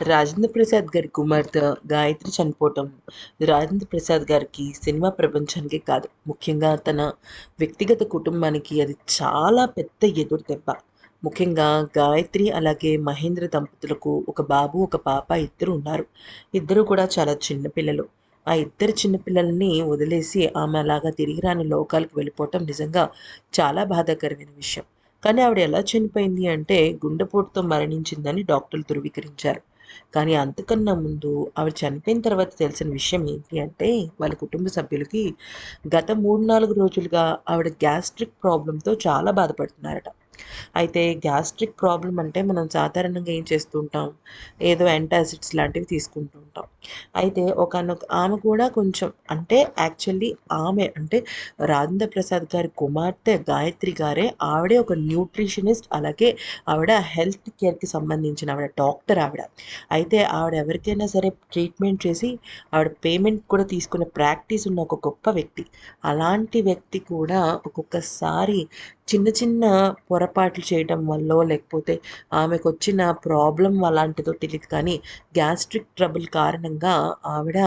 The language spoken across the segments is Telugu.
రాజేంద్ర ప్రసాద్ గారి కుమార్తె గాయత్రి చనిపోవటం రాజేంద్ర ప్రసాద్ గారికి సినిమా ప్రపంచానికి కాదు. ముఖ్యంగా తన వ్యక్తిగత కుటుంబానికి అది చాలా పెద్ద ఎదురు దెబ్బ. ముఖ్యంగా గాయత్రి అలాగే మహేంద్ర దంపతులకు ఒక బాబు ఒక పాప ఇద్దరు ఉన్నారు. ఇద్దరు కూడా చాలా చిన్నపిల్లలు ఆ ఇద్దరు చిన్నపిల్లల్ని వదిలేసి ఆమె అలాగా తిరిగి రాని లోకాలకు వెళ్ళిపోవటం నిజంగా చాలా బాధాకరమైన విషయం. కానీ ఆవిడ ఎలా చనిపోయింది అంటే గుండెపోటుతో మరణించిందని డాక్టర్లు ధృవీకరించారు. కానీ అంతకన్నా ముందు ఆవిడ చనిపోయిన తర్వాత తెలిసిన విషయం ఏంటి అంటే వాళ్ళ కుటుంబ సభ్యులకి గత మూడు నాలుగు రోజులుగా ఆవిడ గ్యాస్ట్రిక్ ప్రాబ్లంతో చాలా బాధపడుతున్నారట. అయితే గ్యాస్ట్రిక్ ప్రాబ్లం అంటే మనం సాధారణంగా ఏం చేస్తూ ఉంటాం ఏదో యాంటాసిడ్స్ లాంటివి తీసుకుంటూ ఉంటాం అయితే ఒకనొక ఆమె కూడా కొంచెం అంటే యాక్చువల్లీ ఆమె అంటే రాజేంద్ర ప్రసాద్ గారి కుమార్తె గాయత్రి గారే ఆవిడే ఒక న్యూట్రిషనిస్ట్ అలాగే ఆవిడ హెల్త్ కేర్కి సంబంధించిన ఆవిడ డాక్టర్ ఆవిడ. అయితే ఆవిడ ఎవరికైనా సరే ట్రీట్మెంట్ చేసి ఆవిడ పేమెంట్ కూడా తీసుకునే ప్రాక్టీస్ ఉన్న ఒక గొప్ప వ్యక్తి. అలాంటి వ్యక్తి కూడా ఒక్కొక్కసారి చిన్న చిన్న పొర పొరపాట్లు చేయడం వల్ల లేకపోతే ఆమెకు వచ్చిన ప్రాబ్లం అలాంటిదో తెలియదు కానీ గ్యాస్ట్రిక్ ట్రబుల్ కారణంగా ఆవిడ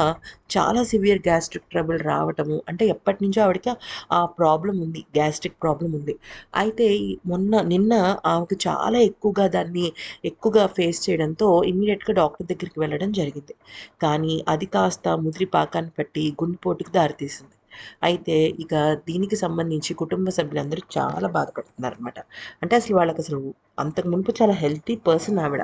చాలా సివియర్ గ్యాస్ట్రిక్ ట్రబుల్ రావటము అంటే ఎప్పటి నుంచో ఆవిడకి ఆ ప్రాబ్లం ఉంది గ్యాస్ట్రిక్ ప్రాబ్లం ఉంది. అయితే మొన్న నిన్న ఆమెకు చాలా ఎక్కువగా దాన్ని ఎక్కువగా ఫేస్ చేయడంతో ఇమీడియట్గా డాక్టర్ దగ్గరికి వెళ్ళడం జరిగింది. కానీ అది కాస్త ముదిరి పాకాన్ని పట్టి గుండెపోటుకు దారితీసింది. అయితే ఇక దీనికి సంబంధించి కుటుంబ సభ్యులందరూ చాలా బాధపడుతున్నారు అనమాట అంటే అసలు వాళ్ళకి అసలు అంతకు మునుపు చాలా హెల్తీ పర్సన్ ఆవిడ.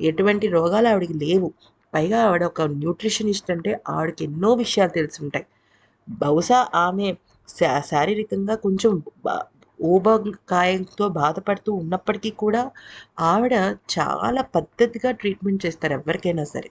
ఎటువంటి రోగాలు ఆవిడకి లేవు. పైగా ఆవిడ ఒక న్యూట్రిషనిస్ట్ అంటే ఆవిడకి ఎన్నో విషయాలు తెలిసి ఉంటాయి బహుశా ఆమె శా శారీరకంగా కొంచెం ఊబకాయంతో బాధపడుతూ ఉన్నప్పటికీ కూడా ఆవిడ చాలా పద్ధతిగా ట్రీట్మెంట్ చేస్తారు ఎవరికైనా సరే.